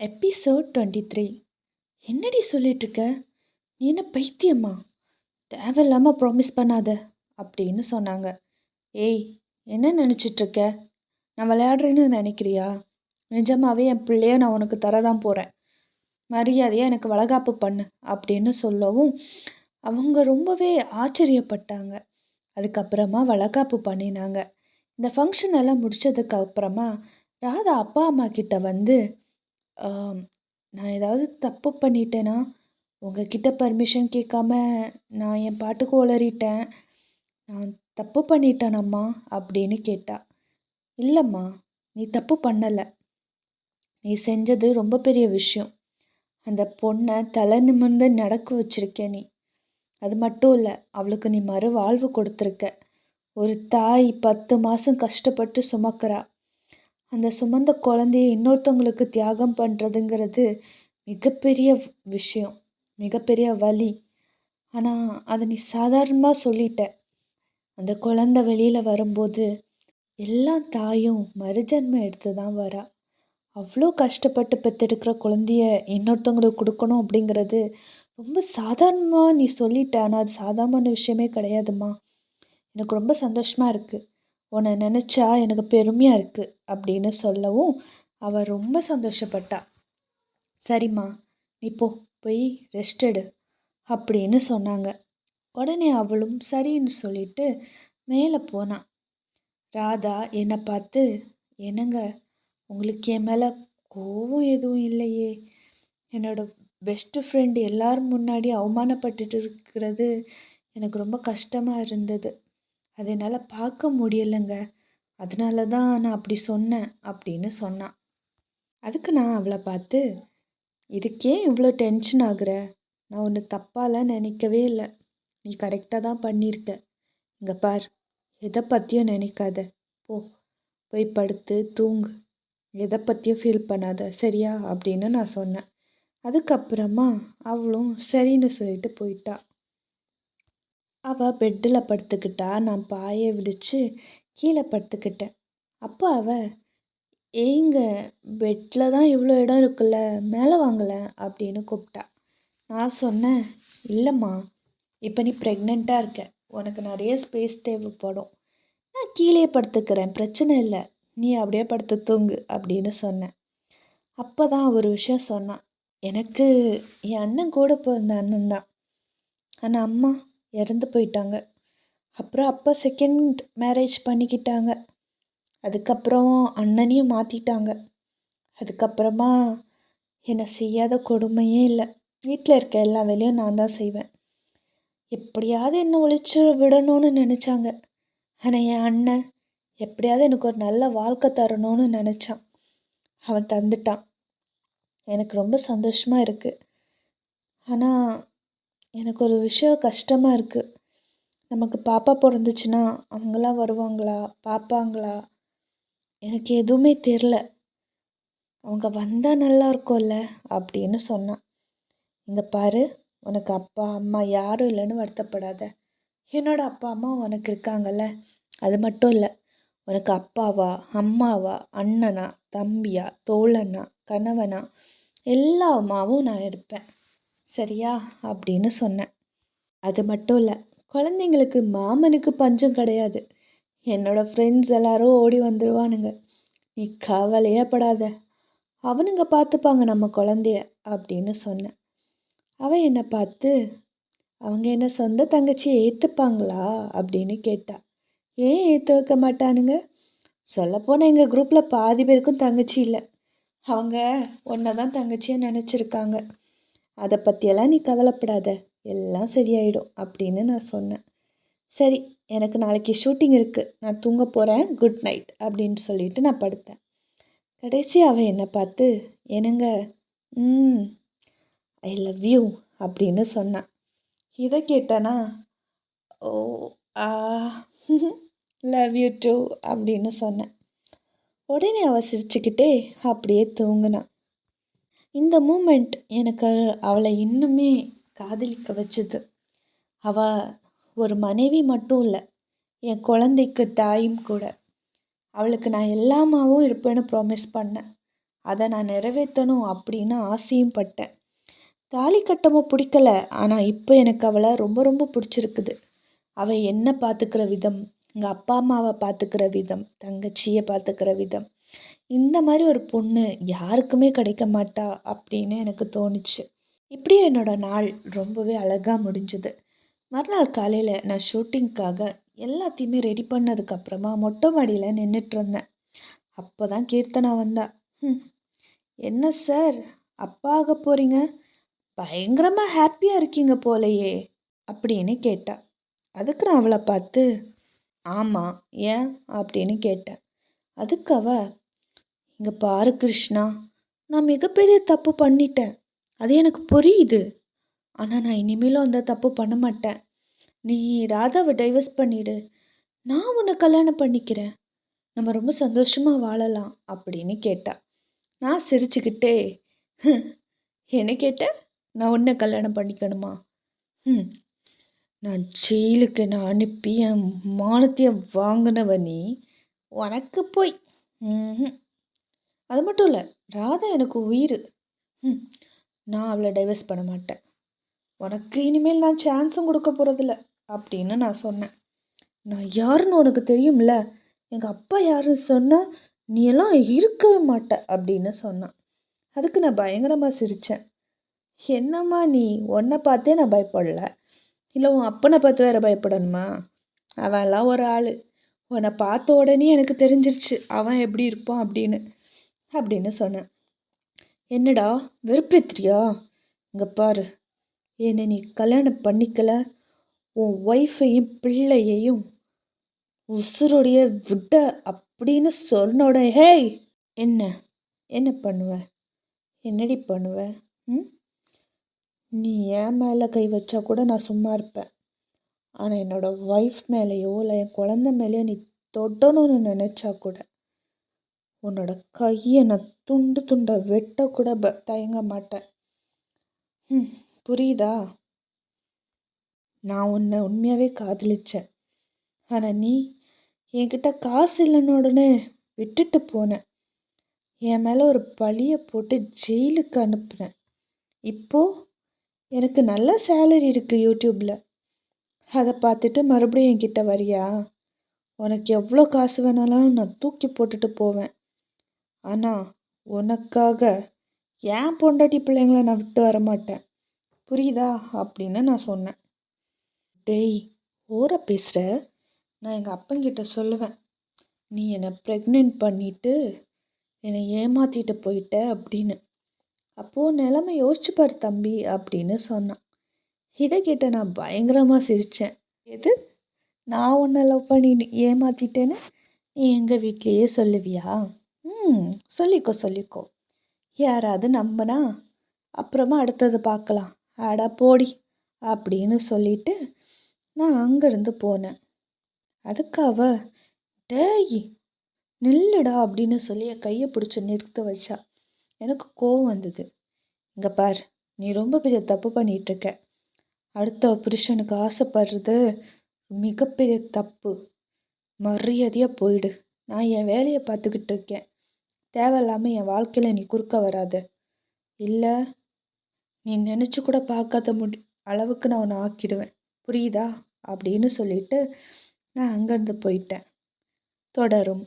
Episode twenty three என்னடி சொல்லிட்டு இருக்க நீ என்ன பைத்தியம்மா தேவையில்லாமல் ப்ராமிஸ் பண்ணாத அப்படின்னு சொன்னாங்க. ஏய் என்ன நினச்சிட்டு இருக்க நான் விளையாடுறேன்னு நினைக்கிறியா? நிஜமாவே என் பிள்ளைய நான் உனக்கு தரதான் போகிறேன் மரியாதையாக எனக்கு வளகாப்பு பண்ணு அப்படின்னு சொல்லவும் அவங்க ரொம்பவே ஆச்சரியப்பட்டாங்க. அதுக்கப்புறமா வளகாப்பு பண்ணினாங்க. இந்த ஃபங்க்ஷன் எல்லாம் முடிச்சதுக்கு அப்புறமா ராதா அப்பா அம்மா கிட்ட வந்து நான் ஏதாவது தப்பு பண்ணிட்டேனா? உங்கக்கிட்ட பர்மிஷன் கேட்காம நான் என் பாட்டுக்கு உளறிட்டேன். நான் தப்பு பண்ணிட்டேனம்மா அப்படின்னு கேட்டா. இல்லைம்மா நீ தப்பு பண்ணலை. நீ செஞ்சது ரொம்ப பெரிய விஷயம். அந்த பொண்ணை தலை நிமிர்ந்து நடக்க வச்சிருக்க நீ. அது மட்டும் இல்லை அவளுக்கு நீ மறு வாழ்வு கொடுத்துருக்க. ஒரு தாய் பத்து மாதம் கஷ்டப்பட்டு சுமக்கிறா. அந்த சுமந்த குழந்தைய இன்னொருத்தவங்களுக்கு தியாகம் பண்ணுறதுங்கிறது மிகப்பெரிய விஷயம். மிகப்பெரிய வலி. ஆனால் அதை நீ சாதாரணமாக சொல்லிட்ட. அந்த குழந்தை வெளியில் வரும்போது எல்லா தாயும் மறுஜன்மம் எடுத்து தான் வரா. அவ்வளோ கஷ்டப்பட்டு பெற்றெடுக்கிற குழந்தைய இன்னொருத்தவங்களுக்கு கொடுக்கணும் அப்படிங்கிறது ரொம்ப சாதாரணமாக நீ சொல்லிட்ட. ஆனால் அது சாதாரணமான விஷயமே கிடையாதுமா எனக்கு ரொம்ப சந்தோஷமாக இருக்குது உன்னை நினச்சா எனக்கு பெருமையாக இருக்குது அப்படின்னு சொல்லவும் அவள் ரொம்ப சந்தோஷப்பட்டா. சரிம்மா நீ போ போய் ரெஸ்ட் எடு அப்படின்னு சொன்னாங்க. உடனே அவளும் சரின்னு சொல்லிட்டு மேலே போனான் ராதா என்னை பார்த்து என்னங்க உங்களுக்கு என் மேலே கோவம் எதுவும் இல்லையே? என்னோட பெஸ்ட்டு ஃப்ரெண்டு எல்லாரும் முன்னாடி அவமானப்பட்டுட்டு இருக்கிறது எனக்கு ரொம்ப கஷ்டமாக இருந்தது. அதை என்னால் பார்க்க முடியலைங்க. அதனால தான் நான் அப்படி சொன்னேன் அப்படின்னு சொன்னான். அதுக்கு நான் அவளை பார்த்து இதுக்கே இவ்வளோ டென்ஷன் ஆகுற? நான் ஒன்று தப்பாலாம் நினைக்கவே இல்லை. நீ கரெக்டாக தான் பண்ணியிருக்க. இங்கே பார் எதை பற்றியும் நினைக்காத. போ போய் படுத்து தூங்கு. எதை பற்றியும் ஃபீல் பண்ணாத சரியா? அப்படின்னு நான் சொன்னேன். அதுக்கப்புறமா அவளும் சரின்னு சொல்லிட்டு போயிட்டா. அவள் பெட்டில் படுத்துக்கிட்டா நான் பாயை விரித்து கீழே படுத்துக்கிட்டேன். அப்போ அவள் ஏங்க பெட்டில் தான் இவ்வளோ இடம் இருக்குல்ல மேலே வாங்கலை அப்படின்னு கூப்பிட்டா. நான் சொன்னேன் இல்லைம்மா இப்போ நீ ப்ரெக்னெண்ட்டாக இருக்க. உனக்கு நிறைய ஸ்பேஸ் தேவைப்படும். நான் கீழே படுத்துக்கிறேன் பிரச்சனை இல்லை. நீ அப்படியே படுத்து தூங்கு அப்படின்னு சொன்னேன். அப்போ தான் ஒரு விஷயம் சொன்னான் எனக்கு என் அண்ணன் கூட பிறந்த அண்ணன் தான். ஆனால் அம்மா இறந்து போயிட்டாங்க. அப்புறம் அப்பா செகண்ட் மேரேஜ் பண்ணிக்கிட்டாங்க. அதுக்கப்புறம் அண்ணனையும் மாற்றிட்டாங்க அதுக்கப்புறமா என்னை செய்யாத கொடுமையே இல்லை. வீட்டில் இருக்க எல்லா வேலையும் நான் தான் செய்வேன். எப்படியாவது என்னை ஒழிச்சு விடணும்னு நினச்சாங்க. ஆனால் என் அண்ணன் எப்படியாவது எனக்கு ஒரு நல்ல வாழ்க்கை தரணும்னு நினச்சான். அவன் தந்துட்டான். எனக்கு ரொம்ப சந்தோஷமாக இருக்குது ஆனால் எனக்கு ஒரு விஷயம் கஷ்டமாக இருக்குது நமக்கு பாப்பா பிறந்துச்சுன்னா அவங்களாம் வருவாங்களா? பார்ப்பாங்களா எனக்கு எதுவுமே தெரில அவங்க வந்தால் நல்லா இருக்கும்ல? அப்படின்னு சொன்னான். இங்கே பாரு உனக்கு அப்பா அம்மா யாரும் இல்லைன்னு வருத்தப்படாத. என்னோட அப்பா அம்மா உனக்கு இருக்காங்கல்ல? அது மட்டும் இல்லை. உனக்கு அப்பாவா அம்மாவா அண்ணனா தம்பியா தோழனா கணவனா எல்லா அம்மாவும் நான் இருப்பேன். சரியா? அப்படின்னு சொன்னேன். அது மட்டும் இல்லை குழந்தைங்களுக்கு மாமனுக்கு பஞ்சம் கிடையாது. என்னோடய ஃப்ரெண்ட்ஸ் எல்லாரும் ஓடி வந்துடுவானுங்க நீ கவலையே படாத அவனுங்க பார்த்துப்பாங்க நம்ம குழந்தைய அப்படின்னு சொன்னேன். அவன் என்னை பார்த்து அவங்க என்ன சொந்த தங்கச்சியை ஏற்றுப்பாங்களா அப்படின்னு கேட்டா. ஏன் ஏற்று வைக்க மாட்டானுங்க? சொல்லப்போனால் எங்கள் குரூப்பில் பாதி பேருக்கும் தங்கச்சி இல்லை. அவங்க ஒன்றை தான் தங்கச்சியாக நினச்சிருக்காங்க. அதை பற்றியெல்லாம் நீ கவலைப்படாத. எல்லாம் சரியாயிடும் அப்படின்னு நான் சொன்னேன். சரி எனக்கு நாளைக்கு ஷூட்டிங் இருக்குது நான் தூங்க போகிறேன் குட் நைட் அப்படின்னு சொல்லிட்டு நான் படுத்தேன். கடைசி அவள் என்னை பார்த்து என்னங்க? ம் ஐ லவ் யூ அப்படின்னு சொன்னான். இதை கேட்டனா oh ah love you too அப்படின்னு சொன்னேன். உடனே அவள் சிரிச்சுக்கிட்டே அப்படியே தூங்கினான் இந்த மூமெண்ட் எனக்கு அவளை இன்னுமே காதலிக்க வச்சுது. அவள் ஒரு மனைவி மட்டும் இல்லை என் குழந்தைக்கு தாயும் கூட. அவளுக்கு நான் எல்லாமாவும் இருப்பேன்னு ப்ராமிஸ் பண்ணேன். அதை நான் நிறைவேற்றணும் அப்படின்னு ஆசையும் பட்டேன். தாலி கட்டமும் பிடிக்கல ஆனால் இப்போ எனக்கு அவளை ரொம்ப ரொம்ப பிடிச்சிருக்குது. அவள் என்ன பார்த்துக்கிற விதம் எங்கள் அப்பா அம்மாவை பார்த்துக்கிற விதம் தங்கச்சியை பார்த்துக்கிற விதம் இந்த மாதிரி ஒரு பொண்ணு யாருக்குமே கிடைக்க மாட்டா அப்படின்னு எனக்கு தோணுச்சு. இப்படியே என்னோடய நாள் ரொம்பவே அழகாக முடிஞ்சுது. மறுநாள் காலையில் நான் ஷூட்டிங்க்காக எல்லாத்தையுமே ரெடி பண்ணதுக்கப்புறமா மொட்டை மாடியில் நின்றுட்டுருந்தேன் அப்போ தான் கீர்த்தனா வந்தா ம் என்ன சார்? அப்பா ஆக போகிறீங்க பயங்கரமாக ஹாப்பியாக இருக்கீங்க போலையே அப்படின்னு கேட்டா. அதுக்கு நான் அவளை பார்த்து ஆமாம் ஏன்? அப்படின்னு கேட்டேன். அதுக்கு அவள் இங்கே பாரு கிருஷ்ணா நான் மிகப்பெரிய தப்பு பண்ணிட்டேன். அது எனக்கு புரியுது. ஆனால் நான் இனிமேலும் அந்த தப்பு பண்ண மாட்டேன். நீ ராதாவை டைவர்ஸ் பண்ணிடு. நான் உன்னை கல்யாணம் பண்ணிக்கிறேன். நம்ம ரொம்ப சந்தோஷமாக வாழலாம் அப்படின்னு கேட்டா. நான் சிரிச்சுக்கிட்டே என்ன கேட்டேன் நான் உன்னை கல்யாணம் பண்ணிக்கணுமா? ம் நான் ஜெயிலுக்கு நான் அனுப்பி என் மானத்தையும் வாங்கினவ நீ. உனக்கு போய் ம் அது மட்டும் இல்லை ராதா எனக்கு உயிர். ம் நான் அவளை டைவர்ஸ் பண்ண மாட்டேன். உனக்கு இனிமேல் நான் சான்ஸும் கொடுக்க போகிறதில்ல அப்படின்னு நான் சொன்னேன். நான் யாருன்னு உனக்கு தெரியும்ல? எங்கள் அப்பா யாருன்னு சொன்னால் நீ எல்லாம் இருக்கவே மாட்ட அப்படின்னு சொன்னான். அதுக்கு நான் பயங்கரமாக சிரித்தேன் என்னம்மா நீ? உன்னை பார்த்தே நான் பயப்படல. இல்லை உன் அப்பனை பார்த்து வேற பயப்படணுமா? அவன்லாம் ஒரு ஆள். உன்னை பார்த்த உடனே எனக்கு தெரிஞ்சிருச்சு அவன் எப்படி இருப்பான் அப்படின்னு. அப்படின்னு சொன்னேன். என்னடா வெறுப்பேத்திரியா இங்கே பாரு. என்னை நீ கல்யாணம் பண்ணிக்கல. உன் ஒய்ஃபையும் பிள்ளையையும் உசுருடைய விட்ட அப்படின்னு சொன்னோட ஹேய் என்ன? என்ன பண்ணுவ? என்னடி பண்ணுவ? ம்? நீ என் மேலே கை வச்சா கூட நான் சும்மா இருப்பேன். ஆனால் என்னோடய ஒய்ஃப் மேலேயோ இல்லை என் குழந்த மேலேயோ நீ தொடணும்னு நினச்சா கூட உன்னோட கையை நான் துண்டு துண்டை வெட்ட கூட ப தயங்க மாட்டேன். ம் புரியுதா? நான் உன்னை உண்மையாகவே காதலிச்சேன். ஆனால் நீ என்கிட்ட காசு இல்லைன்னு உடனே விட்டுட்டு போனேன் என் மேலே ஒரு பழியை போட்டு ஜெயிலுக்கு அனுப்புனேன். இப்போது எனக்கு நல்ல சேலரி இருக்குது யூடியூப்பில் அதை பார்த்துட்டு மறுபடியும் என்கிட்ட வரியா? உனக்கு எவ்வளோ காசு வேணாலும் நான் தூக்கி போட்டுட்டு போவேன். ஆனால் உனக்காக ஏன் பொண்டாட்டி பிள்ளைங்கள நான் விட்டு வர மாட்டேன். புரியுதா? அப்படின்னு நான் சொன்னேன். டேய் ஓர பேசுகிற நான் எங்கள் அப்பங்கிட்ட சொல்லுவேன். நீ என்னை ப்ரெக்னென்ட் பண்ணிவிட்டு என்னை ஏமாற்றிட்டு போயிட்ட அப்படின்னு. அப்போது நிலமை யோசிச்சு பாரு தம்பி அப்படின்னு சொன்னான். இதை கேட்ட நான் பயங்கரமாக சிரித்தேன் எது? நான் உன்னை லவ் பண்ணி ஏமாற்றிட்டேன்னு நீ எங்கள் வீட்லேயே சொல்லுவியா? ம் சொல்லிக்கோ சொல்லிக்கோ. யாராவது நம்பினா அப்புறமா அடுத்தது பார்க்கலாம் ஆடா போடி அப்படின்னு சொல்லிட்டு நான் அங்கேருந்து போனேன். அதுக்கு அவ டேய் நில்லுடா அப்படின்னு சொல்லி என் கையை பிடிச்சி நிறுத்த வச்சா. எனக்கு கோவம் வந்தது. இங்கே பார் நீ ரொம்ப பெரிய தப்பு பண்ணிகிட்ருக்க அடுத்த புருஷனுக்கு ஆசைப்படுறது மிகப்பெரிய தப்பு. மரியாதையாக போயிடு. நான் என் வேலையை பார்த்துக்கிட்டு இருக்கேன். தேவையில்லாமல் என் வாழ்க்கையில் நீ குறுக்க வராத. இல்லை நீ நினச்சி கூட பார்க்காத முடி அளவுக்கு நான் உன்னை ஆக்கிடுவேன். புரியுதா? அப்படின்னு சொல்லிட்டு நான் அங்கேருந்து போயிட்டேன். தொடரும்.